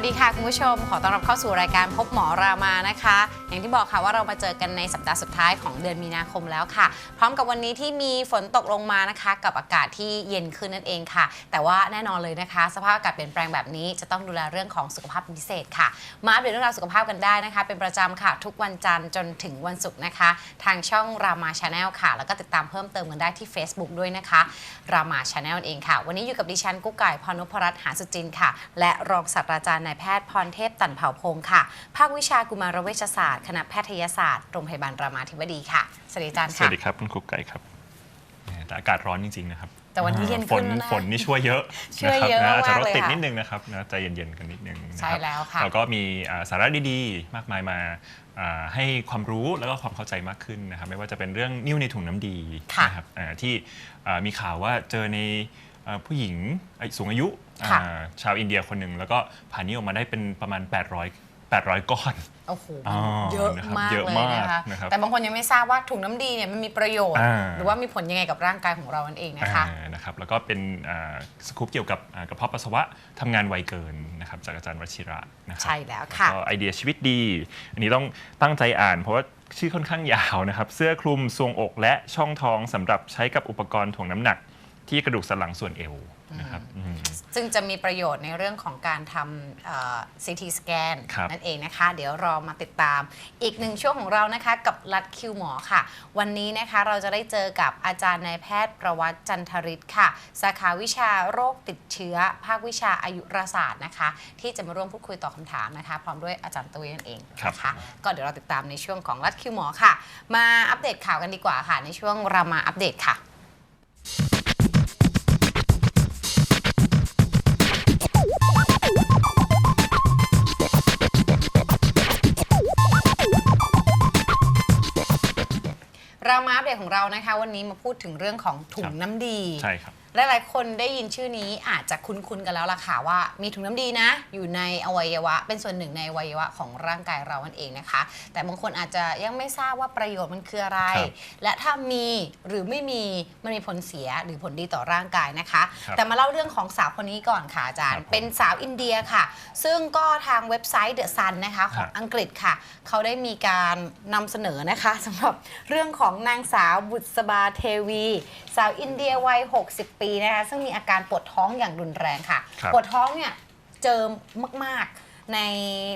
วัสดีค่ะคุณผู้ชม ขอต้อนรับเข้าสู่รายการพบหมอรามานะคะ อย่างที่บอกค่ะว่าเรามาเจอกันในสัปดาห์สุดท้ายของเดือนมีนาคมแล้วค่ะ พร้อมกับวันนี้ที่มีฝนตกลงมานะคะ กับอากาศที่เย็นขึ้นนั่นเองค่ะ แต่ว่าแน่นอนเลยนะคะ สภาพอากาศเปลี่ยนแปลงแบบนี้จะต้องดูแลเรื่องของสุขภาพพิเศษค่ะ มาอัปเดตเรื่องราวสุขภาพกันได้นะคะ เป็นประจำค่ะทุกวันจันทร์จนถึงวันศุกร์นะคะ ทางช่องรามาชาแนลค่ะ แล้วก็ติดตามเพิ่มเติมกันได้ที่ Facebook ด้วยนะคะรามาชาแนลเองค่ะ วันนี้อยู่กับดิฉันกุ๊กไก่พรนุพรัตน์หาสุจินค่ะ และรองศาสตราจารย์นายแพทย์พรเทพตันเผ่าพงศ์ค่ะ ภาควิชากุมารเวชศาสตร์ คณะแพทยศาสตร์ โรงพยาบาลรามาธิบดีค่ะ สวัสดีอาจารย์สค่ะ วัสดีครับคุณคุกไก่ครับแหมแต่อากาศร้อนจริงๆนะครับแต่วันนี้เย็นฝขึ้นนแล้วนะฝนนี่ช่วยเยอะช่วยนะครับเยอะนะอาจจะมากรถเลยติดค่ะนิดนึงนะครับนะใจเย็นๆกันนิดนึงนะใช่ครับแล้วค่ะ แล้วก็มีอ่าสาระดีๆ มากมายมาอ่าให้ความรู้แล้วก็ความเข้าใจมากขึ้นนะครับไม่ว่าจะเป็นเรื่องนิ้วในถุงน้ำดีค่ะนะครับอ่าที่อ่ามีข่าวว่าเจอในอ่า ผู้หญิงอายุสูงอายุค่ะอ่าชาวอินเดียคนหนึ่ง แล้วก็ผ่านนิ้วออกมาได้เป็นประมาณ 800 800 ก้อนโอ้โหอ๋อเยอะนะครับมากเยอะเลยมากนะคะนะครับแต่บางคนยังไม่ทราบว่าถุงน้ำดีเนี่ยมันมีประโยชน์อ่าหรือว่ามีผลยังไงกับร่างกายของเรานั่นเองนะคะอ่านะครับแล้วก็เป็นอ่าสกู๊ปเกี่ยวกับอ่ากระเพาะปัสสาวะทำงานไวเกินนะครับจากอาจารย์วชิระนะครับใช่แล้วค่ะก็ไอเดียชีวิตดี อันนี้ต้องตั้งใจอ่านเพราะว่าชื่อค่อนข้างยาวนะครับ เสื้อคลุมทรวงอกและช่องท้องสำหรับใช้กับอุปกรณ์ถ่วงน้ำหนัก ที่กระดูกสันหลังส่วนเอวนะครับอืม ซึ่งจะมีประโยชน์ในเรื่องของการทำซีทีสแกนครับ นั่นเองนะคะ เดี๋ยวรอมาติดตาม อีกหนึ่งช่วงของเรานะคะ กับรัดคิวหมอค่ะ วันนี้นะคะเราจะได้เจอกับอาจารย์นายแพทย์ประวัติจันทริศค่ะ สาขาวิชาโรคติดเชื้อ ภาควิชาอายุรศาสตร์นะคะ ที่จะมาร่วมพูดคุยตอบคำถามนะคะ พร้อมด้วยอาจารย์ตุ้ยนั่นเองครับนะคะ ก็เดี๋ยวเราติดตามในช่วงของรัดคิวหมอค่ะ มาอัปเดตข่าวกันดีกว่าค่ะ ในช่วงรามาอัปเดตค่ะ เรามาอัปเดตของเรานะคะ วันนี้มาพูดถึงเรื่องของถุงน้ำดี ใช่ครับ หลายๆ คนได้ยินชื่อนี้อาจจะคุ้นๆกันแล้วล่ะค่ะว่า มีถุงน้ำดีนะ อยู่ในอวัยวะ เป็นส่วนหนึ่งในอวัยวะของร่างกายเรานั่นเองนะคะ แต่บางคนอาจจะยังไม่ทราบว่าประโยชน์มันคืออะไรครับและถ้ามีหรือไม่มีมันมีผลเสียหรือผลดีต่อร่างกายนะคะครับแต่มาเล่าเรื่องของสาวคนนี้ก่อนค่ะอาจารย์ครับผมเป็นสาวอินเดียค่ะ ซึ่งก็ทางเว็บไซต์ The Sun นะคะของฮะอังกฤษค่ะ เขาได้มีการนำเสนอนะคะสำหรับเรื่องของนางสาวบุษบาเทวี สาวอินเดียวัย 60 ปีนะคะซึ่งมีอาการปวดท้องอย่างรุนแรงค่ะครับปวดท้องเนี่ยเจอมากๆใน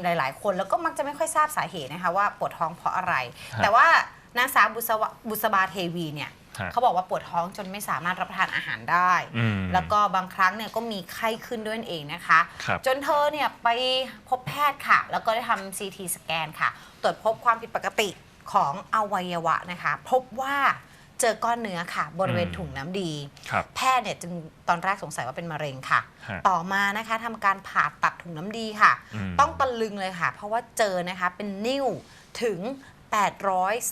หลาย ๆ คนแล้วก็มักจะไม่ค่อยทราบสาเหตุนะคะว่าปวดท้องเพราะอะไรฮะแต่ว่านางสาวบุษวะบุษบาเทวีเนี่ยฮะเขาบอกว่าปวดท้องจนไม่สามารถรับประทานอาหารได้อืมแล้วก็บางครั้งเนี่ยก็มีไข้ขึ้นด้วยนั่นเองนะคะครับจนเธอเนี่ยไปพบแพทย์ค่ะ แล้วก็ได้ทำ CT สแกนค่ะ ตรวจพบความผิดปกติของอวัยวะนะคะ พบว่า เจอก้อนเนื้อค่ะ บริเวณอืมถุงน้ำดี ครับ แพทย์เนี่ยจึงตอนแรกสงสัยว่าเป็นมะเร็งค่ะ ฮะ ต่อมานะคะทำการผ่าตัดถุงน้ำดีค่ะอืมต้องตะลึงเลยค่ะ เพราะว่าเจอนะคะเป็นนิ่วถึง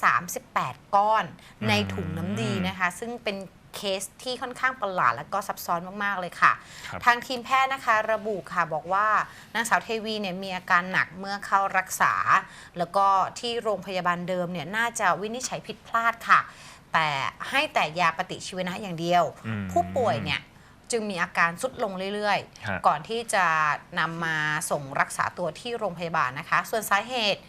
838 ก้อนในถุงน้ำดีนะคะ ซึ่งเป็นเคสที่ค่อนข้างประหลาดและก็ซับซ้อนมาก ๆ เลยค่ะ ครับ ทางทีมแพทย์นะคะระบุค่ะบอกว่านางสาวเทวีเนี่ยมีอาการหนักเมื่อเข้ารักษา แล้วก็ที่โรงพยาบาลเดิมเนี่ยน่าจะวินิจฉัยผิดพลาดค่ะ แต่ให้แต่ยาปฏิชีวนะอย่างเดียวอืมผู้ป่วยเนี่ยจึงมีอาการสุดลงเรื่อยฮะๆก่อนที่จะนำมาส่งรักษาตัวที่โรงพยาบาลนะคะ ส่วนสาเหตุ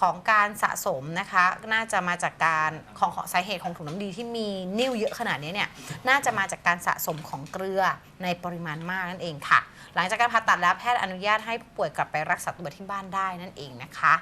ของการสะสมนะคะ น่าจะมาจากการของของสาเหตุของถุงน้ำดีที่มีนิ่วเยอะขนาดนี้เนี่ยน่าจะมาจากการสะสมของเกลือในปริมาณมากนั่นเองค่ะ หลังจากการผ่าตัดแล้วแพทย์อนุญาตให้ผู้ป่วยกลับไปรักษาตัวที่บ้านได้นั่นเองนะคะ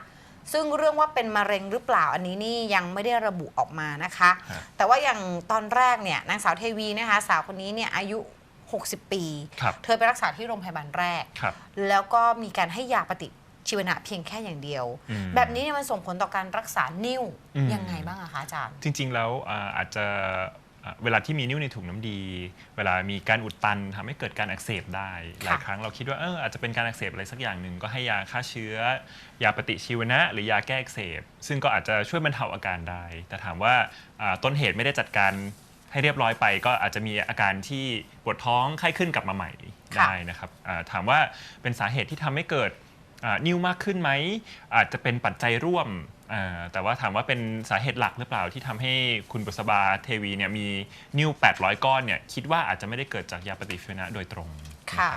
ซึ่งเรื่องว่าเป็นมะเร็งหรือเปล่าอันนี้นี่ยังไม่ได้ระบุออกมานะคะ ฮะแต่ว่าอย่างตอนแรกเนี่ยนางสาวเทวีนะคะ สาวคนนี้เนี่ยอายุ 60 ปี ครับ เธอไปรักษาที่โรงพยาบาลแรก ครับ แล้วก็มีการให้ยาปฏิชีวนะเพียงแค่อย่างเดียว อืมแบบนี้เนี่ยมันส่งผลต่อการรักษานิ่วอืม ยังไงบ้างอะคะอาจารย์ จริงๆแล้วอ่าอาจจะอ่า เวลาที่มีนิ้วในถุงน้ำดี เวลามีการอุดตันทำให้เกิดการอักเสบได้ หลายครั้งเราคิดว่าเอออาจจะเป็นการอักเสบอะไรสักอย่างหนึ่งก็ให้ยาฆ่าเชื้อ ยาปฏิชีวนะ หรือยาแก้อักเสบ ซึ่งก็อาจจะช่วยบรรเทาอาการได้ แต่ถามว่าอ่าต้นเหตุไม่ได้จัดการให้เรียบร้อยไป ก็อาจจะมีอาการที่ปวดท้องไข้ขึ้นกลับมาใหม่ค่ะได้นะครับอ่าถามว่าเป็นสาเหตุที่ทำให้เกิดอ่า นิ่วมากขึ้นไหม อาจจะเป็นปัจจัยร่วมอ่าแต่ว่าถามว่าเป็นสาเหตุหลักหรือเปล่าที่ทำให้คุณบุษบาเทวีเนี่ยมีนิ่ว 800 ก้อนเนี่ยคิดว่าอาจจะไม่ได้เกิดจากยาปฏิชีวนะโดยตรงค่ะ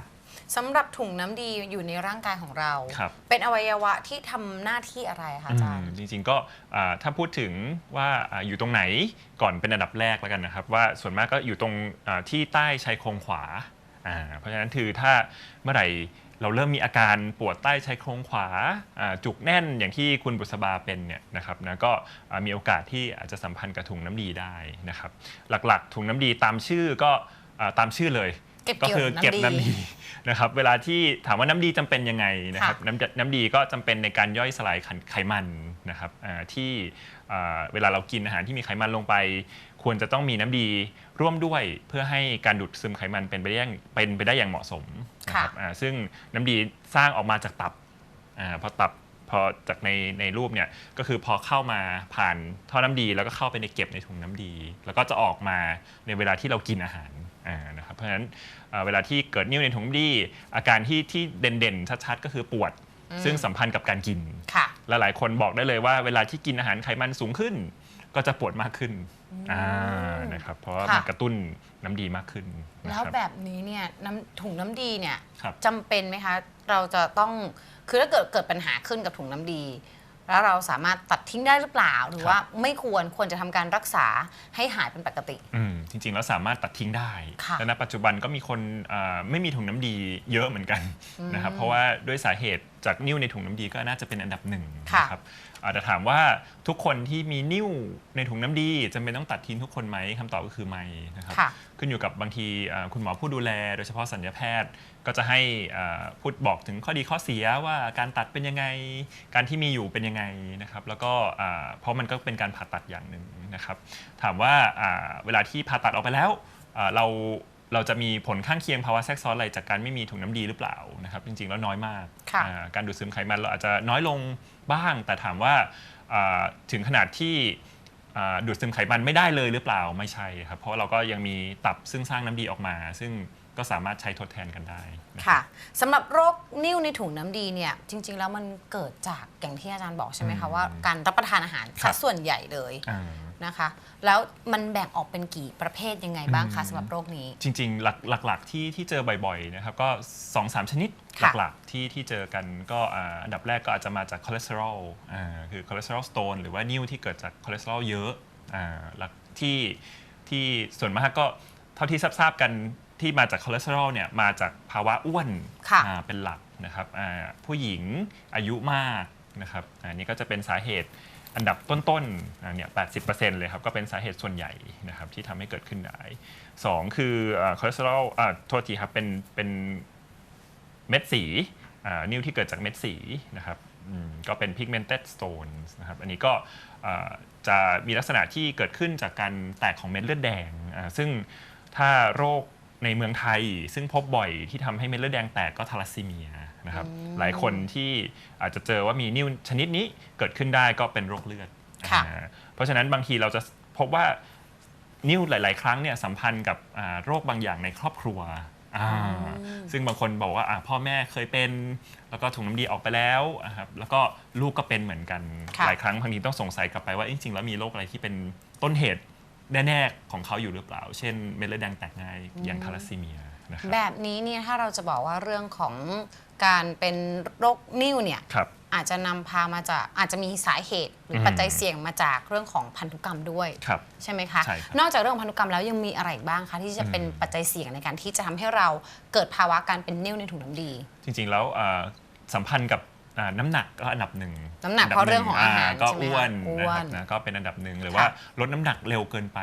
สำหรับถุงน้ำดีอยู่ในร่างกายของเราครับเป็นอวัยวะที่ทำหน้าที่อะไรคะอาจารย์อืมจริงๆก็อ่าถ้าพูดถึงว่าอาอยู่ตรงไหนก่อนเป็นอันดับแรกแล้วกันนะครับ ว่าส่วนมากก็อยู่ตรงอ่าที่ใต้ชายโครงขวาอ่าเพราะฉะนั้นคือถ้าเมื่อไหร่ เราเริ่มมีอาการปวดใต้ชายโครงขวาอ่าจุกแน่นอย่างที่คุณบุษบาเป็นเนี่ยนะครับนะก็อ่ามีโอกาสที่อาจจะสัมพันธ์กับถุงน้ำดีได้นะครับหลักๆ ถุงน้ำดีตามชื่อก็อ่าตามชื่อเลยเก็บก็เกี่ยวคือเก็บน้ำน้ำดีดีนะครับเวลาที่ถามว่าน้ำดีจำเป็นยังไงนะครับค่ะน้ำน้ำดีก็จำเป็นในการย่อยสลายไขไขมันนะครับอ่าที่อ่าเวลาเรากินอาหารที่มีไขมันลงไป ควรจะต้องมีน้ำดีร่วมด้วยเพื่อให้การดูดซึมไขมันเป็นไปได้อย่างเป็นไปได้อย่างเหมาะสมนะครับอ่าซึ่งน้ำดีสร้างออกมาจากตับอาพอตับพอจากในในรูปเนี่ยก็คือพอเข้ามาผ่านท่อน้ำดี แล้วก็เข้าไปในเก็บในถุงน้ำดี แล้วก็จะออกมาในเวลาที่เรากินอาหารอ่านะครับเพราะฉะนั้นเอ่อเวลาที่เกิดนิ่วในถุงน้ำดี อาการที่ที่เด่นๆชัดๆ ก็คือปวดซึ่งสัมพันธ์กับการกินค่ะและหลายคนบอกได้เลยว่าเวลาที่กินอาหารไขมันสูงขึ้น ก็จะปวดมากขึ้น อ่านะครับเพราะว่าค่ะมันกระตุ้นน้ำดีมากขึ้นนะแล้ควรับ แบบนี้เนี่ยน้ำถุงน้ำดีเนี่ยครับ จำเป็นไหมคะ เราจะต้องคือถ้าเกิดเกิดปัญหาขึ้นกับถุงน้ำดี แล้วเราสามารถตัดทิ้งได้หรือเปล่า หรือครับว่าไม่ควรควรจะทำการรักษาให้หายเป็นปกติ อืมจริงๆ แล้วสามารถตัดทิ้งได้ค่ะและณปัจจุบันก็มีคนอ่าไม่มีถุงน้ำดีเยอะเหมือนกันนะครับเพราะว่าด้วยสาเหตุจากนิ่วในถุงน้ำดีก็น่าจะเป็นอันดับหนึ่งค่ะนะครับ อ่าแต่ถามว่าทุกคนที่มีนิ่วในถุงน้ำดีจำเป็นต้องตัดทิ้งทุกคนไหมคำตอบก็คือไม่นะครับค่ะขึ้นอยู่กับบางทีอ่าคุณหมอผู้ดูแล โดยเฉพาะสัญญาแพทย์ก็จะให้อ่าพูดบอกถึงข้อดีข้อเสียว่าการตัดเป็นยังไง การที่มีอยู่เป็นยังไงนะครับแล้วก็อ่าเพราะมันก็เป็นการผ่าตัดอย่างหนึ่งนะครับถามว่าอ่าเวลาที่ผ่าตัดออกไปแล้วอ่าเรา เราจะมีผลข้างเคียงภาวะแทรกซ้อนอะไรจากการไม่มีถุงน้ำดีหรือเปล่านะครับจริงๆแล้วน้อยมากค่ะอ่าการดูดซึมไขมันเราอาจจะน้อยลงบ้าง แต่ถามว่าอ่าถึงขนาดที่อ่าดูดซึมไขมันไม่ได้เลยหรือเปล่าไม่ใช่ครับเพราะเราก็ยังมีตับซึ่งสร้างน้ำดีออกมา ซึ่งก็สามารถใช้ทดแทนกันได้นะครับค่ะสำหรับโรคนิ่วในถุงน้ำดีเนี่ยจริง ๆ แล้วมันเกิดจากอย่างที่อาจารย์บอกใช่ไหมคะว่าการรับประทานอาหารครัซะบส่วนใหญ่เลยอ่า นะคะ แล้วมันแบ่งออกเป็นกี่ประเภทยังไงบ้างคะอืมสำหรับโรคนี้ จริงๆหลักหลักๆที่ที่เจอบ่อยๆนะครับก็ 2-3สามชนิดค่ะหลักๆที่ที่เจอกันก็อ่าอันดับแรกก็อาจจะมาจากคอเลสเตอรอลอ่าคือคอเลสเตอรอลสโตนหรือว่านิ่วที่เกิดจากคอเลสเตอรอลเยอะอ่าหลักที่ที่ส่วนมากก็เท่าที่ทราบๆกันที่มาจากคอเลสเตอรอลเนี่ยมาจากภาวะอ้วนค่ะอ่าเป็นหลักนะครับอ่าผู้หญิงอายุมากนะครับอันนี้ก็จะเป็นสาเหตุ อันดับต้นๆเนี่ย80%เลยครับ ก็เป็นสาเหตุส่วนใหญ่นะครับที่ทำให้เกิดขึ้นได้สองคือคอเลสเตอรอลอ่าโทษทีครับเป็นเป็นเม็ดสีอ่านิ่วที่เกิดจากเม็ดสีนะครับก็เป็น pigmented stones นะครับ อันนี้ก็จะมีลักษณะที่เกิดขึ้นจากการแตกของเม็ดเลือดแดง ซึ่งถ้าโรค ในเมืองไทย ซึ่งพบบ่อยที่ทำให้เม็ดเลือดแดงแตกก็ทาลัสซีเมียนะครับหลายคนที่อาจจะเจอว่ามีนิ่วชนิดนี้เกิดขึ้นได้ก็เป็นโรคเลือดค่ะอ่าเพราะฉะนั้นบางทีเราจะพบว่านิ่วหลาย ๆ ครั้งเนี่ยสัมพันธ์กับอ่าโรคบางอย่างในครอบครัวอ่าซึ่งบางคนบอกว่าอ่าพ่อแม่เคยเป็น แล้วก็ถุงน้ำดีออกไปแล้วอะครับแล้วก็ลูกก็เป็นเหมือนกัน ค่ะ หลายครั้งบางทีต้องสงสัยกลับไปว่าเอ๊ะจริงๆแล้วมีโรคอะไรที่เป็นต้นเหตุ แน่ๆของเขาอยู่หรือเปล่า เช่นเม็ดเลือดแดงแตกง่ายอย่างทาลัสซีเมียนะครับแบบนี้เนี่ยถ้าเราจะบอกว่าเรื่องของการเป็นโรคนิ่วเนี่ยครับ อาจจะนำพามาจากอาจจะมีสาเหตุหรืออม ปัจจัยเสี่ยงมาจากเรื่องของพันธุกรรมด้วย ครับ ใช่ไหมคะ ใช่ครับนอกจากเรื่องของพันธุกรรมแล้วยังมีอะไรอีกบ้างคะที่จะเป็นอืม ปัจจัยเสี่ยงในการที่จะทำให้เราเกิดภาวะการเป็นนิ่วในถุงน้ำดี จริงๆแล้วอ่าสัมพันธ์กับ อ่าน้ำหนักก็อันดับหนึ่งน้ำหนักดับเพราะเรื่องของอาหารก็ใช่ไหมคะอ้วนอ้นะวครันบนะก็เป็นอันดับหนึ่งหรือค่ะว่าลดน้ำหนักเร็วเกินไป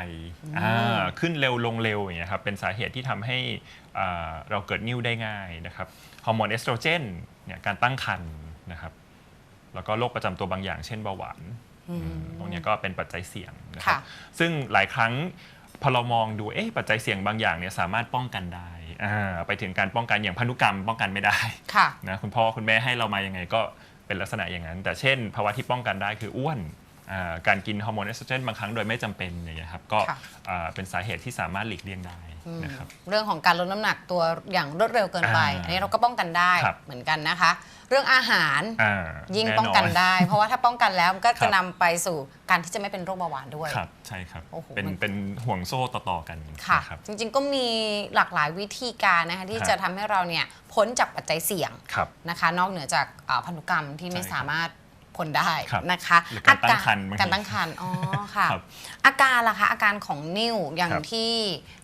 อ่าขึ้นเร็วลงเร็วอย่างเงี้ยครับเป็นสาเหตุที่ทำให้อ่าเราเกิดนิ่วได้ง่ายนะครับฮอร์โมนเอสโตรเจนเนี่ยการตั้งครรภ์นะครับแล้วก็โรคประจำตัวบางอย่างเช่นเบาหวานตรงเนี้ยก็เป็นปัจจัยเสี่ยงนะครับ ค่ะซึ่งหลายครั้งพอเรามองดู เอ๊ะ ปัจจัยเสี่ยงบางอย่างเนี่ยสามารถป้องกันได้อ่า ไปถึงการป้องกันอย่างพันธุกรรมป้องกันไม่ได้ค่ะนะคุณพ่อคุณแม่ให้เรามายังไงก็เป็นลักษณะอย่างนั้น แต่เช่น ภาวะที่ป้องกันได้คืออ้วนอ่าการกินฮอร์โมนเอสโตรเจนบางครั้งโดยไม่จำเป็นอย่างเงี้ยครับก็ค่ะอ่าเป็นสาเหตุที่สามารถหลีกเลี่ยงได้นะครับเรื่องของการลดน้ำหนักตัวอย่างรวดเร็วเกินไปอ่าอันนี้เราก็ป้องกันได้ครับเหมือนกันนะคะ เรื่องอาหารอ่ายิ่งแป้องกันได้ เพราะว่าถ้าป้องกันแล้วมันก็ครัจะบ นำไปสู่การที่จะไม่เป็นโรคเบาหวานด้วย ครับใช่ครับ โอ้โหเป็นมัน เป็นห่วงโซ่ต่อๆกันค่ะ นะครับ จริงๆก็มีหลากหลายวิธีการนะคะที่ครับ จะทำให้เราเนี่ยพ้นจากปัจจัยเสี่ยงครับ นะคะ นอกเหนือจากอ่าพันธุกรรมที่ไม่ใช่ครับสามารถพ้นได้ครับนะคะหรือการตั้งครรภ์บางทีการตั้งครรภ์อ๋อค่ะ ครับอาการล่ะคะอาการของนิ่วอย่างครับที่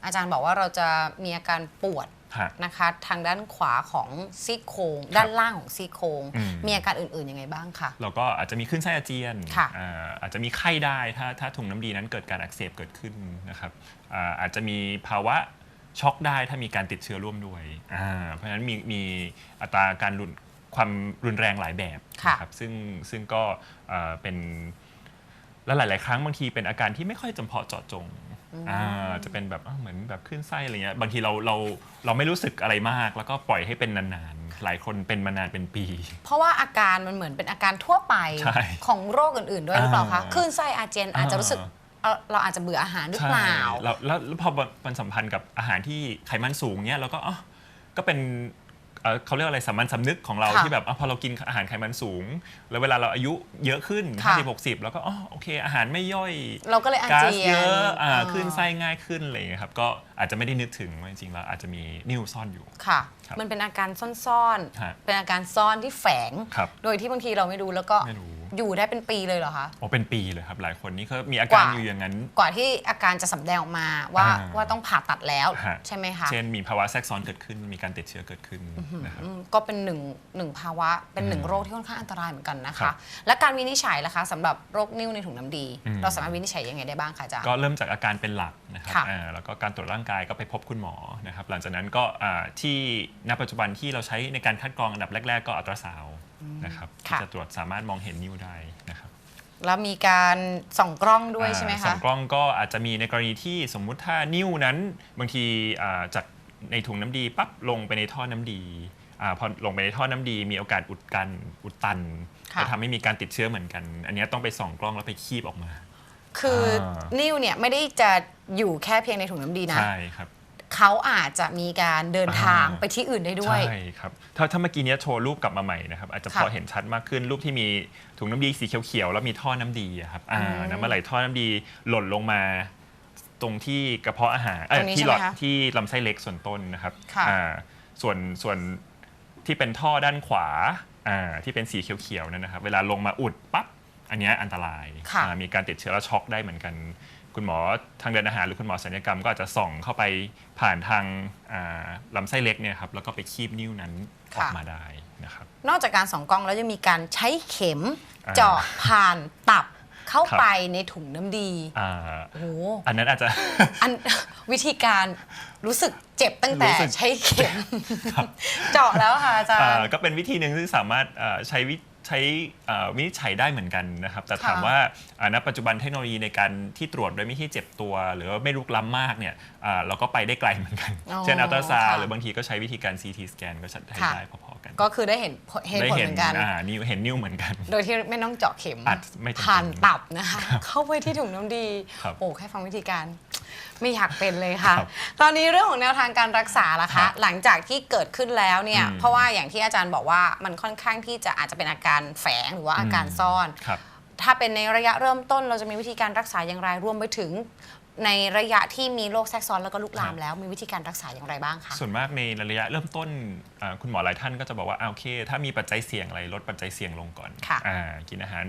อาจารย์บอกว่าเราจะมีอาการปวดฮะ นะคะ ทางด้านขวาของซี่โครงด้านล่างของซี่โครงอืมมีอาการอื่นๆยังไงบ้างคะเราก็อาจจะมีขึ้นไส้อาเจียนค่ะอ่าอาจจะมีไข้ได้ถ้าถ้าถุงน้ำดีนั้นเกิดการอักเสบเกิดขึ้นนะครับอ่าอาจจะมีภาวะช็อกได้ถ้ามีการติดเชื้อร่วมด้วยอ่าเพราะฉะนั้นมีมีอัตราการรุนความรุนแรงหลายแบบค่ะนะครับซึ่งซึ่งก็อ่าเป็นและหลาย ๆ ครั้งบางทีเป็นอาการที่ไม่ค่อยจำเพาะเจาะจง อ่าจะเป็นแบบอ้าวเหมือนแบบขึ้นไส้อะไรเงี้ยบางทีเราเราเราไม่รู้สึกอะไรมาก แล้วก็ปล่อยให้เป็นนานๆ หลายคนเป็นมานานเป็นปี เพราะว่าอาการมันเหมือนเป็นอาการทั่วไปใช่ของโรคอื่นๆ ด้วยหรือเปล่าคะอ่าคลื่นไส้อาเจียนอาจจะรู้สึกเอ่อเราอาจจะเบื่ออาหารหรือเปล่าใช่แล้วแล้วแล้วพอมันสัมพันธ์กับอาหารที่ไขมันสูงเนี่ยเราก็อ๋อก็เป็น เอ่อเขาเรียกอะไรสามัญสำนึกของเราค่ะที่แบบอะพอเรากินอาหารไขมันสูง แล้วเวลาเราอายุเยอะขึ้นค่ะ 50 60แล้วก็อ๋อโอเค อาหารไม่ย่อยเราก็เลยอาก๊าเจีซยนเยอะอ่าอ่าขึ้นไส้ง่ายขึ้นอะไรอย่างเงี้ยครับก็อาจจะไม่ได้นึกถึงว่าจริงๆแล้วอาจจะมีนิ่วซ่อนอยู่ ค่ะ ครับมันเป็นอาการซ่อนฮะๆ เป็นอาการซ่อนที่แฝง ครับโดยที่บางทีเราไม่รู้แล้วก็ไม่รู้ อยู่ได้เป็นปีเลยเหรอคะโอ้เป็นปีเลยครับ หลายคนนี่ก็มีอากการกว่าอยู่อย่างนั้น กว่าที่อาการจะสำแดงออกมาว่าอ่าว่าต้องผ่าตัดแล้วฮะใช่ไหมคะ เช่นมีภาวะแทรกซ้อนเกิดขึ้น มีการติดเชื้อเกิดขึ้นนะครับอืมก็เป็นหนึ่งหนึ่งภาวะเป็นหนึ่งอืมโรคที่ค่อนข้างอันตรายเหมือนกันนะครัคะบและการวินิจฉัยล่ะคะสำหรับโรคนิ่วในถุงน้ำดีอืมเราสามารถวินิจฉัยยังไงได้บ้างคะอาจารย์ก็เริ่มจากอาการเป็นหลักนะครับค่ะอ่าแล้วก็การตรวจร่างกายก็ไปพบคุณหมอนะครับหลังจากนั้นก็อ่าที่ณปัจจุบันที่เราใช้ในการคัดกรองอันดับแรก ๆ ก็อัลตราซาวด์ นะครับที่ค่ะจะตรวจสามารถมองเห็นนิ้วได้นะครับแล้วมีการส่องกล้องด้วยใช่ไหมอ่าสคะองกล้องก็อาจจะมีในกรณีที่สมมุติถ้านิ้วนั้นบางทีอ่าจากในถุงน้ำดีปั๊บลงไปในท่อน้ำดีอาพอลงไปในท่อน้ำดี มีโอกาสอุดกันอุดตันค่ะจะทำให้มีการติดเชื้อเหมือนกัน อันเนี้ยต้องไปส่องกล้องแล้วไปคีบออกมา คืออานิ่วเนี่ยไม่ได้จะอยู่แค่เพียงในถุงน้ำดีนะใช่ครับ เขาอาจจะมีการเดินทางอ่าไปที่อื่นได้ด้วย ใช่ครับ ถ้าถ้าเมื่อกี้เนี้ยโชว์รูปกลับมาใหม่นะครับ อาจจะพอค่ะเห็นชัดมากขึ้นรูปที่มีถุงน้ำดีสีเขียวๆ แล้วมีท่อน้ำดีอะครับอ่าอืมน้ำมันไหลท่อน้ำดีหล่นลงมา ตรงที่กระเพาะอาหารเอ้ยตรงนี้ที่ใช่หลไหมอดคะที่ลำไส้เล็กส่วนต้นนะครับค่ะ อ่าส่วนส่วนที่เป็นท่อด้านขวาอ่าที่เป็นสีเขียวๆนั่นนะครับ เวลาลงมาอุดปั๊บอันเนี้ยอันตรายค่ะ อ่ามีการติดเชื้อแล้วช็อกได้เหมือนกัน คุณหมอทางเดินอาหารหรือคุณหมอศัลยกรรมก็อาจจะส่องเข้าไปผ่านทางอ่าลำไส้เล็กเนี่ยครับแล้วก็ไปคีบนิ้วนั้นออกมาได้นะครับนอกจากการส่องกล้องแล้วยังมีการใช้เข็มอ่าเจาะผ่านตับเข้าครับไปในถุงน้ำดีอ่าโอ้โหอันนั้นอาจจะอันวิธีการรู้สึกเจ็บตั้งแต่รู้สึกใช้เข็มเจาะแล้วค่ะอาจารอ่าย์ก็เป็นวิธีหนึ่งที่สามารถอ่าใช้วิ ใช้อ่าวินิจฉัยได้เหมือนกันนะครับ แต่ถามค่ะว่าอ่าณปัจจุบันเทคโนโลยีในการที่ตรวจโดยไม่ที่เจ็บตัว หรือว่าไม่ลุกล้ำมากเนี่ยอ่าเราก็ไปได้ไกลเหมือนกันอ๋อเช่นอัลตราซาวค่ะหรือบางทีก็ใช้วิธีการ CT สแกนก็ใช้ค่ะได้พอๆกัน ก็คือได้เห็นเห็นได้ผลเห็เหมือนกันอ่านิ้วเห็นนิ้วเหมือนกัน โดยที่ไม่ต้องเจาะเข็มอาจไม่จำเป็นผ่านตับนะคะเข้าไปที่ถุงน้ำดีครับโอ้แค่ฟังวิธีการ ไม่อยากเป็นเลยค่ะครับตอนนี้เรื่องของแนวทางการรักษาล่ะครัคะบหลังจากที่เกิดขึ้นแล้วเนี่ยอืมเพราะว่าอย่างที่อาจารย์บอกว่ามันค่อนข้างที่จะอาจจะเป็นอาการแฝงหรือว่าอาการซ่อนครับถ้าเป็นในระยะเริ่มต้นเราจะมีวิธีการรักษาอย่างไรรวมไปถึงในระยะที่มีโรคแทรกซ้อนแล้วก็ลุกลามครับแล้วมีวิธีการรักษาอย่างไรบ้างคะส่วนมากในระยะเริ่มต้นอ่าคุณหมอหลายท่านก็จะบอกว่าอ่าโอเค ถ้ามีปัจจัยเสี่ยงอะไรลดปัจจัยเสี่ยงลงก่อนค่ะอ่ากินอาหาร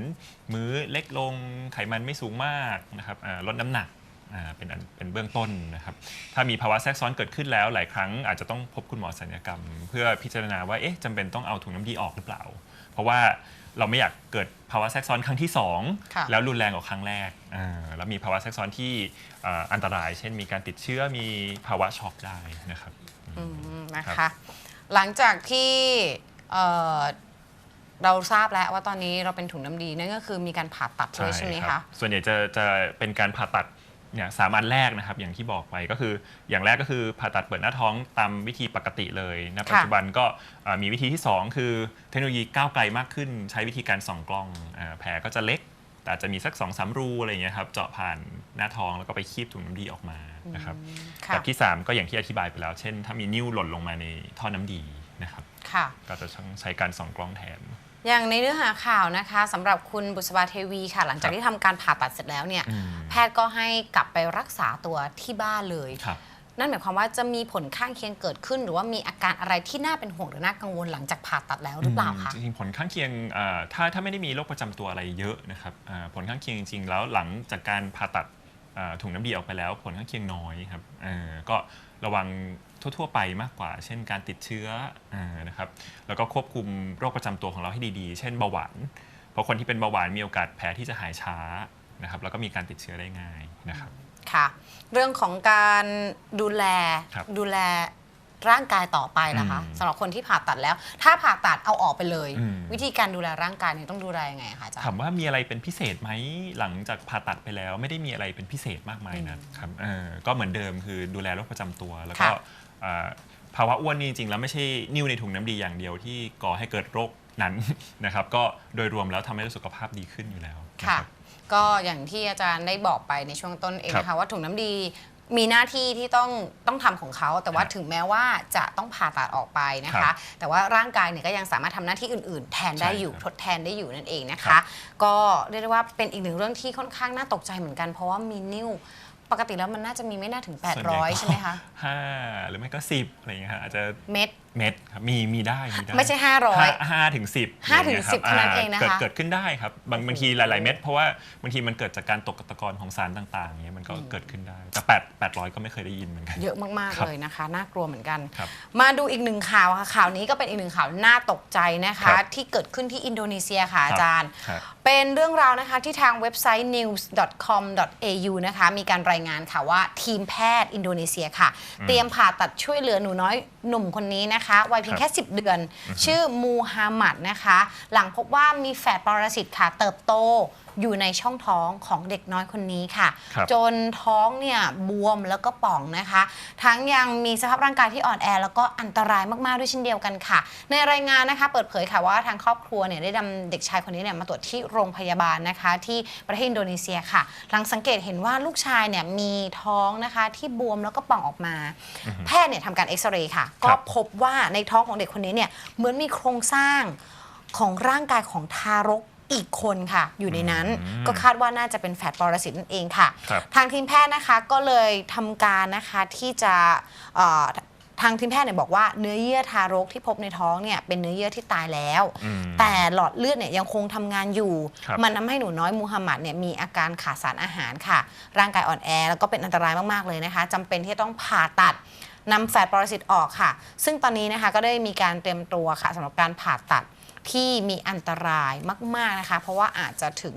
มื้อเล็กลงไขมันไม่สูงมากนะครับอ่าลดน้ำหนักอ่า เป็นอันเป็นเบื้องต้นนะครับ ถ้ามีภาวะแทรกซ้อนเกิดขึ้นแล้วหลายครั้งอาจจะต้องพบคุณหมอศัลยกรรม เพื่อพิจารณาว่าเอ๊ะจำเป็นต้องเอาถุงน้ำดีออกหรือเปล่า เพราะว่าเราไม่อยากเกิดภาวะแทรกซ้อนครั้งที่สองค่ะแล้วรุนแรงกว่าครั้งแรกอ่าแล้วมีภาวะแทรกซ้อนที่อ่าอันตราย เช่นมีการติดเชื้อมีภาวะช็อกได้นะครับ อืมนะครัคะ บ หลังจากที่เอ่อเราทราบแล้วว่าตอนนี้เราเป็นถุงน้ำดีนั่นก็คือมีการผ่าตัดด้วยใช่ไหมรัคะบส่วนใหญ่จะจะเป็นการผ่าตัด เนี่ยสามอันแรกนะครับอย่างที่บอกไปก็คืออย่างแรกก็คือผ่าตัดเปิดหน้าท้องตามวิธีปกติเลยณปัจจุบันก็อ่ามีวิธีที่ 2 คือเทคโนโลยีก้าวไกลมากขึ้น ใช้วิธีการส่องกล้องอาแผลก็จะเล็ก แต่อาจจะมีสัก2อสามรูอะไรอย่างเงี้ยครับเจาะผ่านหน้าท้องแล้วก็ไปคีบถุงน้ำดีออกมานะครับค่ะแบบที่ 3 ก็อย่างที่อธิบายไปแล้ว เช่น ถ้ามีนิ้วหล่นลงมาในท่อน้ำดีนะครับค่ะก็จะต้องใช้การส่องกล้องแทน อย่างในเนื้อหาข่าวนะคะสำหรับคุณบุษบาเทวีค่ะ หลังจากครับที่ทำการผ่าตัดเสร็จแล้วเนี่ยอืมแพทย์ก็ให้กลับไปรักษาตัวที่บ้านเลยครับนั่นหมายความว่าจะมีผลข้างเคียงเกิดขึ้น หรือว่ามีอาการอะไรที่น่าเป็นห่วงหรือน่ากังวลหลังจากผ่าตัดแล้วหรือเปล่าคะจริงๆผลข้างเคียงอ่าถ้าถ้าไม่ได้มีโรคประจำตัวอะไรเยอะนะครับอ่าผลข้างเคียงจริงๆแล้วหลังจากการผ่าตัดอ่าถุงน้ำดีออกไปแล้ว ผลข้างเคียงน้อยครับเอ่อก็ระวัง ทั่ว ๆ ไปมากกว่า เช่นการติดเชื้ออ่านะครับแล้วก็ควบคุมโรคประจำตัวของเราให้ดีๆ เช่นเบาหวานเพราะคนที่เป็นเบาหวานมีโอกาสแผลที่จะหายช้านะครับแล้วก็มีการติดเชื้อได้ง่ายนะครับค่ะ เรื่องของการดูแลครับดูแล ร่างกายต่อไปนะคะอืมสำหรับคนที่ผ่าตัดแล้ว ถ้าผ่าตัดเอาออกไปเลย อืม วิธีการดูแลร่างกายเนี่ยต้องดูแลยังไงคะอาจารย์ถามว่ามีอะไรเป็นพิเศษไหมหลังจากผ่าตัดไปแล้ว ไม่ได้มีอะไรเป็นพิเศษมากมายนะครับเออก็เหมือนเดิมคือดูแลโรคประจำตัว แล้วก็ค่ะอ่าภาวะอ้วนนี่จริงๆแล้วไม่ใช่นิ่วในถุงน้ำดีอย่างเดียวที่ก่อให้เกิดโรคนั้น นะครับก็โดยรวมแล้วทำให้สุขภาพดีขึ้นอยู่แล้วนะค่ะ รับ ก็อย่างที่อาจารย์ได้บอกไปในช่วงต้นเองครับนะคะว่าถุงน้ำดี มีหน้าที่ที่ต้องต้องทำของเขา แต่ว่าครับถึงแม้ว่าจะต้องผ่าตัดออกไปนะครัคะ บแต่ว่าร่างกายเนี่ยก็ยังสามารถทำหน้าที่อื่น ๆ แทนได้ใช่อยู่ครับทดแทนได้อยู่นั่นเองนะครัคะ บ ก็เรียกได้ว่าเป็นอีกหนึ่งเรื่องที่ค่อนข้างน่าตกใจเหมือนกัน เพราะว่ามีนิ้วปกติแล้วมันน่าจะมีไม่น่าถึง ส่วนใหญ่ก็800 ใช่ไหมคะ ห้าหรือไม่ก็สิบอะไรอย่างเงี้ยฮะอาจจะเม็ด เม็ดครับมีมีได้มีได้ไม่ใช่ห้า500 ห้าถึงสิบห้าถึงสิบเท่านั้นเองนะคะเกิดเกิดขึ้นได้ครับบางบางทีหลาย ๆ เม็ดเพราะว่าบางทีมันเกิดจากการตกตะกอนของสารต่างๆเงี้ยมันก็เกิดขึ้นได้แต่แปดแปดร้อยก็ไม่เคยได้ยินเหมือนกัน เยอะมาก ครัๆ บเลยนะคะ น่ากลัวเหมือนกัน ครับมาดูอีกหนึ่งข่าวค่ะ ข่าวนี้ก็เป็นอีกหนึ่งข่าวน่าตกใจนะครัคะบที่เกิดขึ้นที่อินโดนีเซียค่ะอาจารย์ ครับ เป็นเรื่องราวนะคะที่ทางเว็บไซต์ news.com.au นะคะมีการรายงานค่ะว่าทีมแพทย์อินโดนีเซียค่ะ เตรียมผ่าตัดช่วยเหลือหนูน้อยหนุ่มคนนี้นะคะวัยเพียงแค่ 10 เดือน ชื่อมูฮัมหมัดนะคะ หลังพบว่ามีแฝดปรสิตค่ะเติบโต อยู่ในช่องท้องของเด็กน้อยคนนี้ค่ะครับจนท้องเนี่ยบวมแล้วก็ป่องนะคะ ทั้งยังมีสภาพร่างกายที่อ่อนแอ แล้วก็อันตรายมากๆด้วยเช่นเดียวกันค่ะ ในรายงานนะคะเปิดเผยค่ะว่าทางครอบครัวเนี่ยได้นำเด็กชายคนนี้เนี่ยมาตรวจที่โรงพยาบาลนะคะ ที่ประเทศอินโดนีเซียค่ะ หลังสังเกตเห็นว่าลูกชายเนี่ยมีท้องนะคะที่บวมแล้วก็ป่องออกมา แพทย์เนี่ยทำการเอ็กซเรย์ค่ะ ก็พบว่าในท้องของเด็กคนนี้เนี่ยเหมือนมีโครงสร้างของร่างกายของทารก อีกคนค่ะ อยู่ในนั้นอืมก็คาดว่าน่าจะเป็นแฝดปรสิตนั่นเองค่ะ ครับ ทางทีมแพทย์นะคะก็เลยทำการนะคะที่จะเอ่อทางทีมแพทย์เนี่ยบอกว่าเนื้อเยื่อทารกที่พบในท้องเนี่ยเป็นเนื้อเยื่อที่ตายแล้ว อืม แต่หลอดเลือดเนี่ยยังคงทำงานอยู่ ครับมันทำให้หนูน้อยมูฮัมหมัดเนี่ยมีอาการขาดสารอาหารค่ะ ร่างกายอ่อนแอแล้วก็เป็นอันตรายมาก ๆ เลยนะคะจำเป็นที่จะต้องผ่าตัดนำแฝดปรสิตออกค่ะ ซึ่งตอนนี้นะคะก็ได้มีการเตรียมตัวค่ะสำหรับการผ่าตัด ที่มีอันตรายมาก ๆนะคะ เพราะว่าอาจจะถึง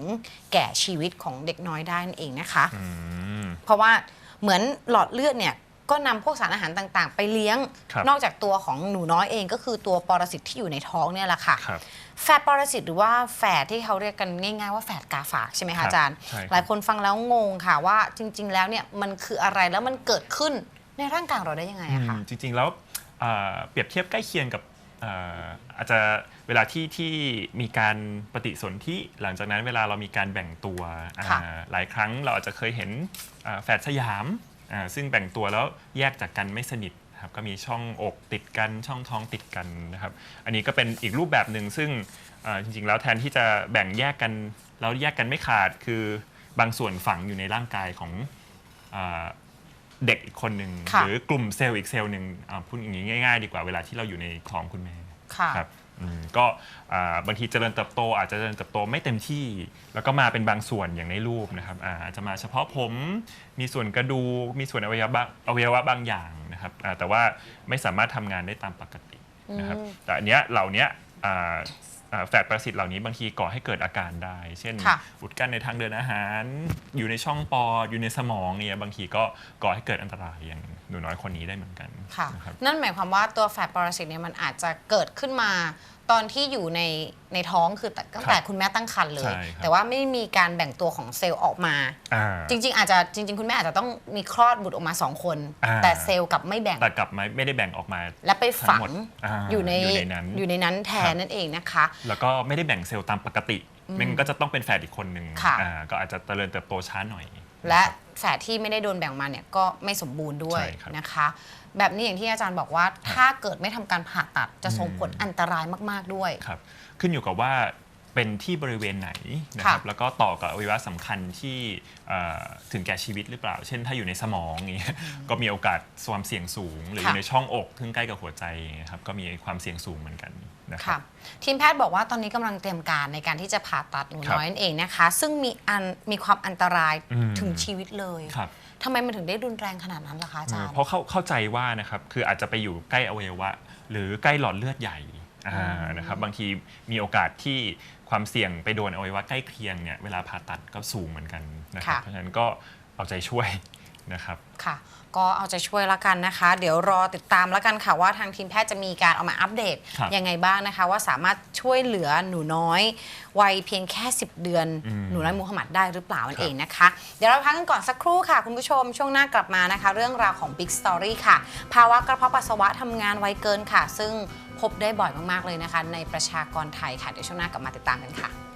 แก่ชีวิตของเด็กน้อยได้นั่นเองนะคะอืมเพราะว่าเหมือนหลอดเลือดเนี่ยก็นำพวกสารอาหารต่างๆ ไปเลี้ยงครับนอกจากตัวของหนูน้อยเองก็คือตัวปรสิตที่อยู่ในท้องเนี่ยแหละค่ะครับแฝดปรสิตหรือว่าแฝดที่เขาเรียกกันง่าย ๆ ว่าแฝดกาฝากใช่ไหมครัคะบอาจารย์ใช่ครับหลายคนฟังแล้วงงค่ะว่าจริง ๆ แล้วเนี่ยมันคืออะไรแล้วมันเกิดขึ้นในร่างกายเราได้ยังไงอะคะอืมจริงๆแล้วอ่าเปรียบเทียบใกล้เคียงกับ อ่าอาจจะเวลาที่ที่มีการปฏิสนธิหลังจากนั้นเวลาเรามีการแบ่งตัวอ่าค่ะหลายครั้งเราอาจจะเคยเห็นอ่าแฝดสยามอ่าซึ่งแบ่งตัวแล้วแยกจากกันไม่สนิทครับก็มีช่องอกติดกันช่องท้องติดกันนะครับ อันนี้ก็เป็นอีกรูปแบบหนึ่งซึ่งอ่าจริงๆ แล้วแทนที่จะแบ่งแยกกันแล้วแยกกันไม่ขาดคือบางส่วนฝังอยู่ในร่างกายของอ่า เด็กอีกคนหนึ่งค่ะ หรือกลุ่มเซลล์อีกเซลล์หนึ่งอ่าพูดอย่างนี้ง่ายๆ ดีกว่าเวลาที่เราอยู่ในท้องคุณแม่ ค่ะ ครับอืมก็อ่าบางทีเจริญเติบโตอาจจะเจริญเติบโตไม่เต็มที่ แล้วก็มาเป็นบางส่วนอย่างในรูปนะครับอาอาจจะมาเฉพาะผมมีส่วนกระดูกมีส่วนอวัยวะอวัยวะบางอย่างนะครับอ่าแต่ว่าไม่สามารถทำงานได้ตามปกตินะครับอืมแต่อันเนี้ยเหล่าเนี้ยอ่าอ่า แฝดประสิทธิ์เหล่านี้บางทีก่อให้เกิดอาการได้ เช่นค่ะอุดกั้นในทางเดินอาหาร อยู่ในช่องปอดอยู่ในสมองเนี่ยบางทีก็ก่อให้เกิดอันตรายอย่างหนูน้อยคนนี้ได้เหมือนกันค่ะนะครับ นั่นหมายความว่าตัวแฝดปรสิตเนี่ยมันอาจจะเกิดขึ้นมา ตอนที่อยู่ในในท้องคือตั้งแต่คุณแม่ตั้งครรภ์เลยใช่ครับ แต่ว่าไม่มีการแบ่งตัวของเซลล์ออกมา อ่า จริง ๆ อาจจะจริง ๆ คุณแม่อาจจะต้องมีคลอดบุตรออกมาสองคน อ่า แต่เซลล์กลับไม่แบ่ง แต่กลับมาไม่ได้แบ่งออกมา และไปฝัทั้งหมดาอยู่ในอยู่ในนั้น อยู่ในนั้นแทนครับนั่นเองนะคะ แล้วก็ไม่ได้แบ่งเซลล์ตามปกติมันก็จะต้องเป็นแฝดอีกคนหนึ่งค่ะ อ่าก็อาจจะเจริญเติบโตช้าหน่อยและ แฝดที่ไม่ได้โดนแบ่งมาเนี่ยก็ไม่สมบูรณ์ด้วยใช่ครับ นะคะ แบบนี้อย่างที่อาจารย์บอกว่า ถ้าเกิดไม่ทำการผ่าตัดจะส่งผลอันตรายมาก ๆด้วย ครับขึ้นอยู่กับว่า เป็นที่บริเวณไหนนะครับค่ะแล้วก็ต่อกับอวัยวะสำคัญที่เอ่อถึงแก่ชีวิตหรือเปล่า เช่น ถ้าอยู่ในสมองอย่างเงี้ยก็มีโอกาสความเสี่ยงสูง หรืออยู่ในช่องอกซึ่งใกล้กับหัวใจอย่างเงี้ยครับก็มีความเสี่ยงสูงเหมือนกันนะครัค่ะบทีมแพทย์บอกว่าตอนนี้กำลังเตรียมการในการที่จะผ่าตัดหนูครับน้อยนั่นเองนะคะ ซึ่งมีอันมีความอันตรายอืมถึงชีวิตเลยครับทำไมมันถึงได้รุนแรงขนาดนั้นล่ะคะอาจารย์เพราะเข้าเข้าใจว่านะครับคืออาจจะไปอยู่ใกล้อวัยวะ หรือใกล้หลอดเลือดใหญ่ อ่านะครับบางทีมีโอกาสที่ความเสี่ยงไปโดนอวัยวะใกล้เคียงเนี่ยเวลาผ่าตัดก็สูงเหมือนกันนะครับค่ะเพราะฉะนั้นก็เอาใจช่วยนะครับค่ะก็เอาใจช่วยละกันนะคะ เดี๋ยวรอติดตามละกันค่ะว่าทางทีมแพทย์จะมีการเอามาอัปเดตครับยังไงบ้างนะคะ ว่าสามารถช่วยเหลือหนูน้อยวัยเพียงแค่ 10 เดือนอืมหนูน้อยมูฮัมหมัดได้หรือเปล่านั่คนรับเองนะคะ เดี๋ยวเราพักกันก่อนสักครู่ค่ะ คุณผู้ชมช่วงหน้ากลับมานะคะ เรื่องราวของ Big Story ค่ะ ภาวะกระเพาะปัสสาวะทำงานไวเกินค่ะ ซึ่ง พบได้บ่อยมากๆเลยนะคะ ในประชากรไทยค่ะ เดี๋ยวช่วงหน้ากลับมาติดตามกันค่ะ